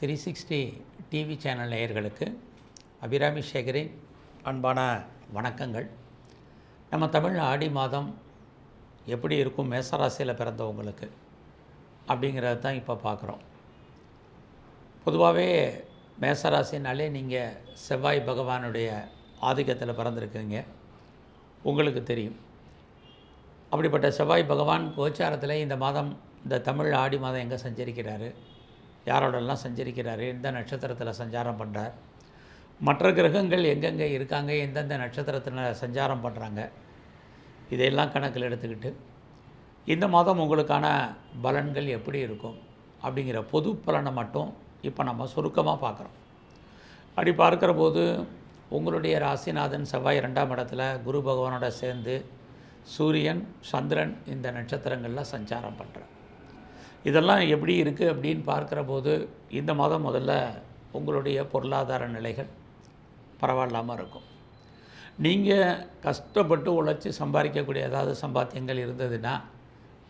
Three sixty TV channel நேயர்களுக்கு அபிராமி சேகரின் அன்பான வணக்கங்கள். நம்ம தமிழ் ஆடி மாதம் எப்படி இருக்கும் மேசராசியில் பிறந்தவங்களுக்கு அப்படிங்கிறத தான் இப்போ பார்க்குறோம் பொதுவாகவே மேசராசினாலே நீங்கள் செவ்வாய் பகவானுடைய ஆதிக்கத்தில் பிறந்திருக்கீங்க. உங்களுக்கு தெரியும். அப்படிப்பட்ட செவ்வாய் பகவான் கோச்சாரத்தில் இந்த மாதம் இந்த தமிழ் ஆடி மாதம் எங்கே சஞ்சரிக்கிறாரு? யாரோடெல்லாம் சஞ்சரிக்கிறார் எந்த நட்சத்திரத்தில் சஞ்சாரம் பண்ணுறார் மற்ற கிரகங்கள் எங்கெங்கே இருக்காங்க எந்தெந்த நட்சத்திரத்தில் சஞ்சாரம் பண்ணுறாங்க இதையெல்லாம் கணக்கில் எடுத்துக்கிட்டு இந்த மாதம் உங்களுக்கான பலன்கள் எப்படி இருக்கும் அப்படிங்கிற பொது பலனை மட்டும் இப்போ நம்ம சுருக்கமாக பார்க்குறோம். அப்படி பார்க்குற போது உங்களுடைய ராசிநாதன் செவ்வாய் ரெண்டாம் இடத்துல குரு பகவானோட சேர்ந்து சூரியன் சந்திரன் இந்த நட்சத்திரங்களில் சஞ்சாரம் பண்ணுறார் இதெல்லாம் எப்படி இருக்குது அப்படின்னு பார்க்குற போது இந்த மாதம் முதல்ல உங்களுடைய பொருளாதார நிலைகள் பரவாயில்லாமல் இருக்கும். நீங்கள் கஷ்டப்பட்டு உழைச்சி சம்பாதிக்கக்கூடிய ஏதாவது சம்பாத்தியங்கள் இருந்ததுன்னா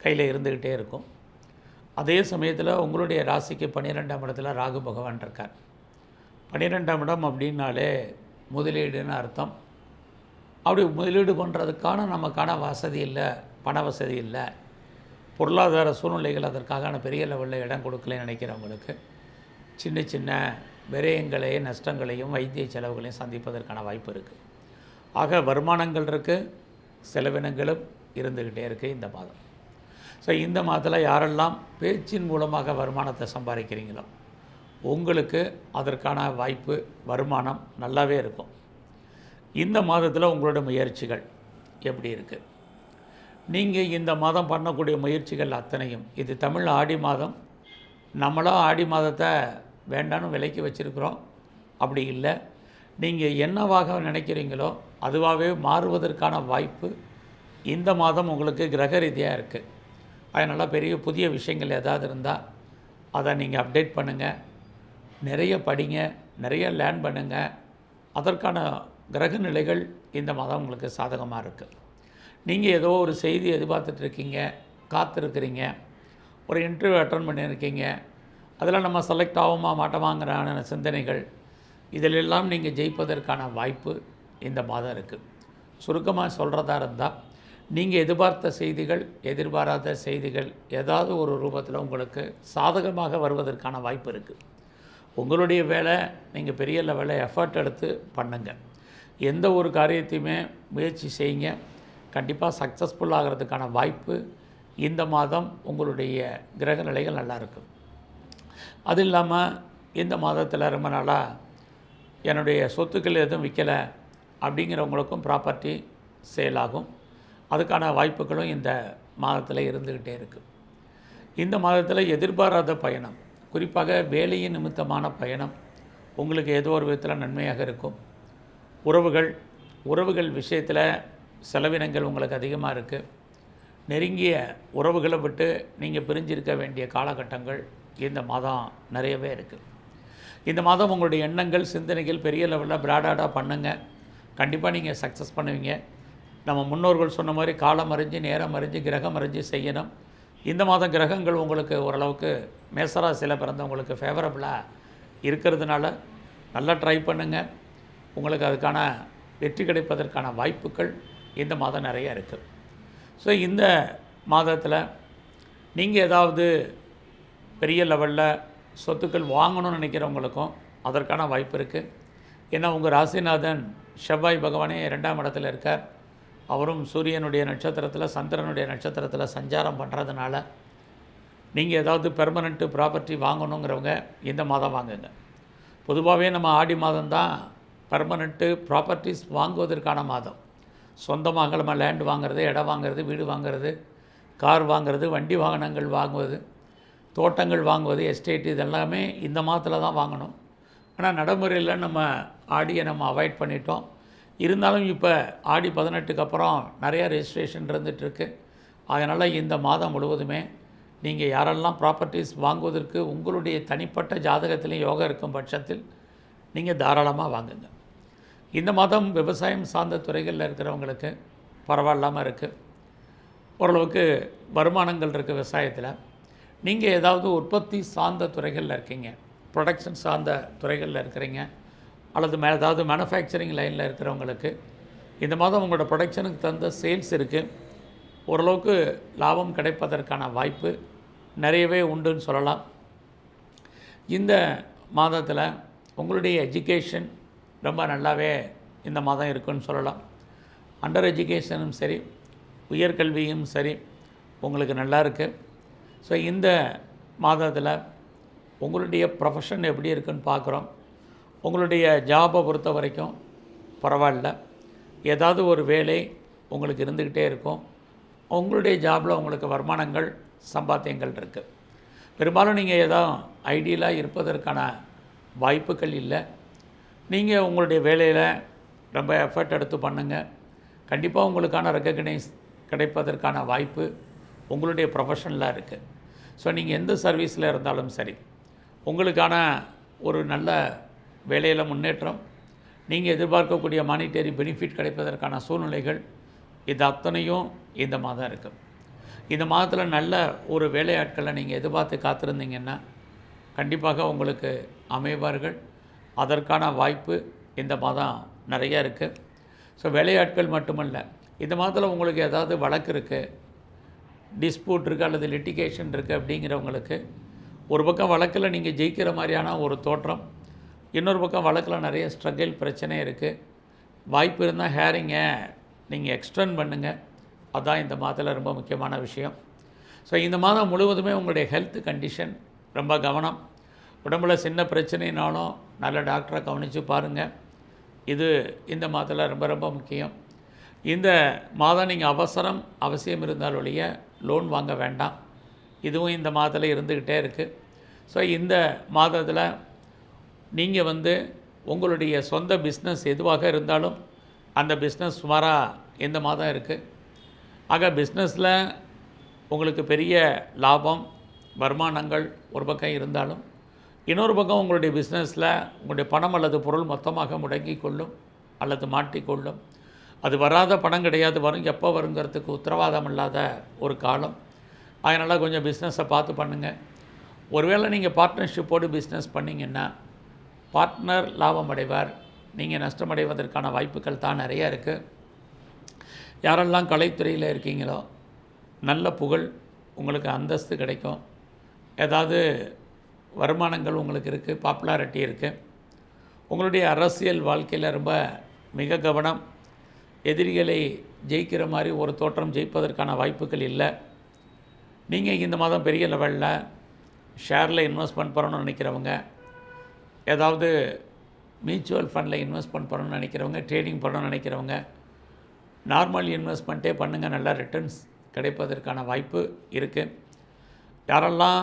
கையில் இருந்துக்கிட்டே இருக்கும். அதே சமயத்தில் உங்களுடைய ராசிக்கு பன்னிரெண்டாம் இடத்துல ராகு பகவான் இருக்கார். பன்னிரெண்டாம் இடம் அப்படின்னாலே முதலீடுன்னு அர்த்தம். அப்படி முதலீடு பண்ணுறதுக்கான நமக்கான வசதி இல்லை பண வசதி இல்லை. பொருளாதார சூழ்நிலைகள் அதற்கான பெரிய லெவலில் இடம் கொடுக்கலன்னு நினைக்கிறவங்களுக்கு சின்ன சின்ன விரயங்களையும் நஷ்டங்களையும் வைத்திய செலவுகளையும் சந்திப்பதற்கான வாய்ப்பு இருக்குது ஆக வருமானங்கள் இருக்குது செலவினங்களும் இருந்துக்கிட்டே இருக்குது இந்த மாதம். ஸோ இந்த மாதத்தில் யாரெல்லாம் பேச்சின் மூலமாக வருமானத்தை சம்பாதிக்கிறீங்களோ உங்களுக்கு அதற்கான வாய்ப்பு வருமானம் நல்லாவே இருக்கும். இந்த மாதத்தில் உங்களோட முயற்சிகள் எப்படி இருக்குது நீங்கள் இந்த மாதம் பண்ணக்கூடிய முயற்சிகள் அத்தனையும். இது தமிழ் ஆடி மாதம். நம்மளாக ஆடி மாதத்தை வேண்டான்னு விலைக்கு வச்சுருக்குறோம். அப்படி இல்லை. நீங்கள் என்னவாக நினைக்கிறீங்களோ அதுவாகவே மாறுவதற்கான வாய்ப்பு இந்த மாதம் உங்களுக்கு கிரக ரீதியாக இருக்குது அதனால் பெரிய புதிய விஷயங்கள் ஏதாவது இருந்தால் அதை நீங்கள் அப்டேட் பண்ணுங்கள் நிறைய படிங்க நிறைய லேர்ன் பண்ணுங்கள் அதற்கான கிரக நிலைகள் இந்த மாதம் உங்களுக்கு சாதகமாக இருக்குது நீங்கள் ஏதோ ஒரு செய்தி எதிர்பார்த்துட்ருக்கீங்க காத்திருக்கிறீங்க ஒரு இன்டர்வியூ அட்டன் பண்ணியிருக்கீங்க அதில் நம்ம செலக்ட் ஆகுமா மாட்டோமாங்கிறான சிந்தனைகள் இதிலெல்லாம் நீங்கள் ஜெயிப்பதற்கான வாய்ப்பு இந்த மாதம் இருக்குது சுருக்கமாக சொல்கிறதா இருந்தால் நீங்கள் எதிர்பார்த்த செய்திகள் எதிர்பாராத செய்திகள் ஏதாவது ஒரு ரூபத்தில் உங்களுக்கு சாதகமாக வருவதற்கான வாய்ப்பு இருக்குது உங்களுடைய வேலை நீங்கள் பெரிய லெவலில் எஃபர்ட் எடுத்து பண்ணுங்கள் எந்த ஒரு காரியத்தையுமே முயற்சி செய்யுங்க. கண்டிப்பாக சக்ஸஸ்ஃபுல் ஆகிறதுக்கான வாய்ப்பு இந்த மாதம் உங்களுடைய கிரக நிலைகள் நல்லா இருக்கும் அது இல்லாமல் இந்த மாதத்தில் ரொம்ப நாளாக என்னுடைய சொத்துக்கள் எதுவும் விற்கலை அப்படிங்கிறவங்களுக்கும் ப்ராப்பர்ட்டி சேல் ஆகும். அதுக்கான வாய்ப்புகளும் இந்த மாதத்தில் இருந்துக்கிட்டே இருக்குது இந்த மாதத்தில் எதிர்பாராத பயணம் குறிப்பாக வேலையின் நிமித்தமான பயணம் உங்களுக்கு ஏதோ ஒரு விதத்தில் நன்மையாக இருக்கும். உறவுகள் உறவுகள் விஷயத்தில் செலவினங்கள் உங்களுக்கு அதிகமாக இருக்குது நெருங்கிய உறவுகளை விட்டு நீங்கள் பிரிஞ்சிருக்க வேண்டிய காலகட்டங்கள் இந்த மாதம் நிறையவே இருக்குது இந்த மாதம் உங்களுடைய எண்ணங்கள் சிந்தனைகள் பெரிய லெவலில் பிராடாடாக பண்ணுங்க. கண்டிப்பாக நீங்கள் சக்ஸஸ் பண்ணுவீங்க. நம்ம முன்னோர்கள் சொன்ன மாதிரி காலம் அறிஞ்சு நேரம் அறிஞ்சு கிரகம் அறிஞ்சு செய்யணும். இந்த மாதம் கிரகங்கள் உங்களுக்கு ஓரளவுக்கு மேசராசியில் பிறந்தவங்களுக்கு ஃபேவரபுளாக இருக்கிறதுனால நல்லா ட்ரை பண்ணுங்கள் உங்களுக்கு அதுக்கான வெற்றி கிடைப்பதற்கான வாய்ப்புகள் இந்த மாதம் நிறைய இருக்குது ஸோ இந்த மாதத்தில் நீங்கள் ஏதாவது பெரிய லெவலில் சொத்துக்கள் வாங்கணும்னு நினைக்கிறவங்களுக்கும் அதற்கான வாய்ப்பு இருக்குது ஏன்னா உங்கள் ராசிநாதன் செவ்வாய் பகவானே ரெண்டாம் இடத்துல இருக்கார். அவரும் சூரியனுடைய நட்சத்திரத்தில் சந்திரனுடைய நட்சத்திரத்தில் சஞ்சாரம் பண்ணுறதுனால நீங்கள் ஏதாவது பெர்மனண்ட்டு ப்ராப்பர்ட்டி வாங்கணுங்கிறவங்க இந்த மாதம் வாங்குங்க. பொதுவாகவே நம்ம ஆடி மாதம் தான் பர்மனெண்ட்டு ப்ராப்பர்ட்டிஸ் வாங்குவதற்கான மாதம். சொந்தமாக நம்ம லேண்ட் வாங்குறது இடம் வாங்குறது வீடு வாங்குறது கார் வாங்குறது வண்டி வாகனங்கள் வாங்குவது தோட்டங்கள் வாங்குவது எஸ்டேட் இதெல்லாமே இந்த மாதத்தில் தான் வாங்கணும். ஆனால் நடைமுறையில் நம்ம ஆடியை நம்ம அவாய்ட் பண்ணிட்டோம். இருந்தாலும் இப்போ ஆடி பதினெட்டுக்கு அப்புறம் நிறையா ரெஜிஸ்ட்ரேஷன் இருந்துகிட்ருக்கு அதனால் இந்த மாதம் முழுவதுமே நீங்கள் யாரெல்லாம் ப்ராப்பர்ட்டிஸ் வாங்குவதற்கு உங்களுடைய தனிப்பட்ட ஜாதகத்திலையும் யோகம் இருக்கும் பட்சத்தில் நீங்கள் தாராளமாக வாங்குங்க. இந்த மாதம் விவசாயம் சார்ந்த துறைகளில் இருக்கிறவங்களுக்கு பரவாயில்லாமல் இருக்குது ஓரளவுக்கு வருமானங்கள் இருக்குது விவசாயத்தில். நீங்கள் ஏதாவது உற்பத்தி சார்ந்த துறைகளில் இருக்கீங்க. ப்ரொடக்ஷன் சார்ந்த துறைகளில் இருக்கிறீங்க. அல்லது மே ஏதாவது மேனுஃபேக்சரிங் லைனில் இருக்கிறவங்களுக்கு இந்த மாதம் உங்களோட ப்ரொடக்ஷனுக்கு தகுந்த சேல்ஸ் இருக்குது ஓரளவுக்கு லாபம் கிடைப்பதற்கான வாய்ப்பு நிறையவே உண்டுன்னு சொல்லலாம். இந்த மாதத்தில் உங்களுடைய எஜுகேஷன் ரொம்ப நல்லாவே இந்த மாதம் இருக்குன்னு சொல்லலாம். அண்டர் எஜுகேஷனும் சரி உயர்கல்வியும் சரி உங்களுக்கு நல்லா இருக்குது ஸோ இந்த மாதத்தில் உங்களுடைய ப்ரொஃபஷன் எப்படி இருக்குன்னு பார்க்குறோம். உங்களுடைய ஜாபை பொறுத்த வரைக்கும் பரவாயில்ல. ஏதாவது ஒரு வேலை உங்களுக்கு இருந்துக்கிட்டே இருக்கும். உங்களுடைய ஜாபில் உங்களுக்கு வருமானங்கள் சம்பாத்தியங்கள் இருக்குது பெரும்பாலும் நீங்கள் ஏதோ ஐடியலாக இருப்பதற்கான வாய்ப்புகள் இல்லை. நீங்கள் உங்களுடைய வேலையில் ரொம்ப எஃபர்ட் எடுத்து பண்ணுங்கள் கண்டிப்பாக உங்களுக்கான ரெக்கக்னைஸ் கிடைப்பதற்கான வாய்ப்பு உங்களுடைய ப்ரொஃபஷனில் இருக்குது ஸோ நீங்கள் எந்த சர்வீஸில் இருந்தாலும் சரி உங்களுக்கான ஒரு நல்ல வேலையில் முன்னேற்றம் நீங்கள் எதிர்பார்க்கக்கூடிய மானிட்டரி பெனிஃபிட் கிடைப்பதற்கான சூழ்நிலைகள் இது அத்தனையும் இந்த மாதம் இருக்குது இந்த மாதத்தில் நல்ல ஒரு வேலையாட்களை நீங்கள் எதிர்பார்த்து காத்திருந்தீங்கன்னா கண்டிப்பாக உங்களுக்கு அமைவார்கள். அதற்கான வாய்ப்பு இந்த மாதம் நிறையா இருக்குது ஸோ வேலையாட்கள் மட்டுமல்ல இந்த மாதத்தில் உங்களுக்கு ஏதாவது வழக்கு இருக்குது டிஸ்பியூட் இருக்குது அல்லது லிட்டிகேஷன் இருக்குது அப்படிங்கிறவங்களுக்கு ஒரு பக்கம் வழக்கில் நீங்கள் ஜெயிக்கிற மாதிரியான ஒரு தோற்றம் இன்னொரு பக்கம் வழக்கில் நிறைய ஸ்ட்ரகிள் பிரச்சனை இருக்குது வாய்ப்பு இருந்தால் ஹேரிங்கை நீங்கள் எக்ஸ்டெண்ட் பண்ணுங்கள் அதுதான் இந்த மாதத்தில் ரொம்ப முக்கியமான விஷயம். ஸோ இந்த மாதம் முழுவதுமே உங்களுடைய ஹெல்த் கண்டிஷன் ரொம்ப கவனம். உடம்புல சின்ன பிரச்சனைனாலும் நல்ல டாக்டரை கவனித்து பாருங்கள் இது இந்த மாதத்தில் ரொம்ப ரொம்ப முக்கியம். இந்த மாதம் நீங்கள் அவசரம் அவசியம் இருந்தால் ஒழிய லோன் வாங்க வேண்டாம். இதுவும் இந்த மாதத்தில் இருந்துக்கிட்டே இருக்குது ஸோ இந்த மாதத்தில் நீங்கள் வந்து உங்களுடைய சொந்த பிஸ்னஸ் எதுவாக இருந்தாலும் அந்த பிஸ்னஸ் சுமாராக இந்த மாதம் இருக்குது ஆக பிஸ்னஸில் உங்களுக்கு பெரிய லாபம் வருமானங்கள் ஒரு பக்கம் இருந்தாலும் இன்னொரு பக்கம் உங்களுடைய பிஸ்னஸில் உங்களுடைய பணம் அல்லது பொருள் மொத்தமாக முடங்கி கொள்ளும் அல்லது மாட்டிக்கொள்ளும் அது வராத பணம் கிடையாது. வரும் எப்போ வருங்கிறதுக்கு உத்தரவாதம் இல்லாத ஒரு காலம். அதனால் கொஞ்சம் பிஸ்னஸை பார்த்து பண்ணுங்கள் ஒருவேளை நீங்கள் பார்ட்னர்ஷிப்போடு பிஸ்னஸ் பண்ணிங்கன்னா பார்ட்னர் லாபம் அடைவார். நீங்கள் நஷ்டமடைவதற்கான வாய்ப்புகள் தான் நிறைய இருக்குது யாரெல்லாம் கலைத்துறையில் இருக்கீங்களோ நல்ல புகழ் உங்களுக்கு அந்தஸ்து கிடைக்கும். ஏதாவது வருமானங்கள் உங்களுக்கு இருக்குது பாப்புலாரிட்டி இருக்குது உங்களுடைய அரசியல் வாழ்க்கையில் ரொம்ப மிக கவனம். எதிரிகளை ஜெயிக்கிற மாதிரி ஒரு தோற்றம் ஜெயிப்பதற்கான வாய்ப்புகள் இல்லை. நீங்கள் இந்த மாதம் பெரிய லெவலில் ஷேரில் இன்வெஸ்ட்மெண்ட் பண்ணணும்னு நினைக்கிறவங்க ஏதாவது மியூச்சுவல் ஃபண்டில் இன்வெஸ்ட்மெண்ட் பண்ணணும்னு நினைக்கிறவங்க ட்ரேடிங் பண்ணணும்னு நினைக்கிறவங்க நார்மல் இன்வெஸ்ட்மெண்ட்டே பண்ணுங்கள் நல்லா ரிட்டர்ன்ஸ் கிடைப்பதற்கான வாய்ப்பு இருக்குது யாரெல்லாம்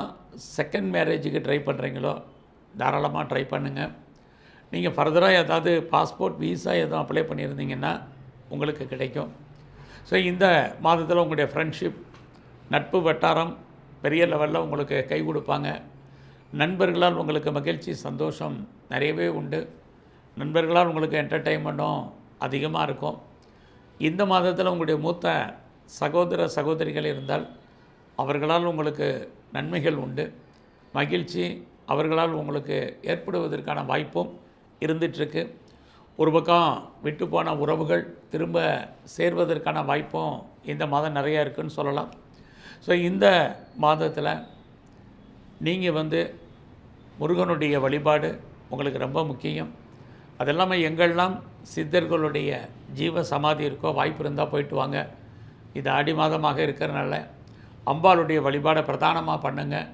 செகண்ட் மேரேஜுக்கு ட்ரை பண்ணுறீங்களோ தாராளமாக ட்ரை பண்ணுங்கள் நீங்கள் ஃபர்தராக ஏதாவது பாஸ்போர்ட் வீசா எதுவும் அப்ளை பண்ணியிருந்தீங்கன்னா உங்களுக்கு கிடைக்கும். ஸோ இந்த மாதத்தில் உங்களுடைய ஃப்ரெண்ட்ஷிப் நட்பு வட்டாரம் பெரிய லெவலில் உங்களுக்கு கை கொடுப்பாங்க. நண்பர்களால் உங்களுக்கு மகிழ்ச்சி சந்தோஷம் நிறையவே உண்டு. நண்பர்களால் உங்களுக்கு என்டர்டெயின்மெண்ட்டும் அதிகமாக இருக்கும். இந்த மாதத்தில் உங்களுடைய மூத்த சகோதர சகோதரிகள் இருந்தால் அவர்களால் உங்களுக்கு நன்மைகள் உண்டு. மகிழ்ச்சி அவர்களால் உங்களுக்கு ஏற்படுவதற்கான வாய்ப்பும் இருந்துகிட்ருக்கு ஒரு பக்கம் விட்டு போன உறவுகள் திரும்ப சேர்வதற்கான வாய்ப்பும் இந்த மாதம் நிறையா இருக்குன்னு சொல்லலாம். ஸோ இந்த மாதத்தில் நீங்கள் வந்து முருகனுடைய வழிபாடு உங்களுக்கு ரொம்ப முக்கியம். அது இல்லாமல் எங்கெல்லாம் சித்தர்களுடைய ஜீவ சமாதி இருக்கோ வாய்ப்பு இருந்தால் போயிட்டு வாங்க. இது ஆடி மாதமாக இருக்கிறனால அம்பாளுடைய வழிபாடை பிரதானமாக பண்ணுங்கள்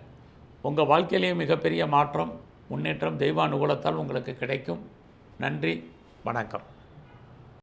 உங்கள் வாழ்க்கையிலேயும் மிகப்பெரிய மாற்றம் முன்னேற்றம் தெய்வ அனுகூலத்தால் உங்களுக்கு கிடைக்கும். நன்றி வணக்கம்.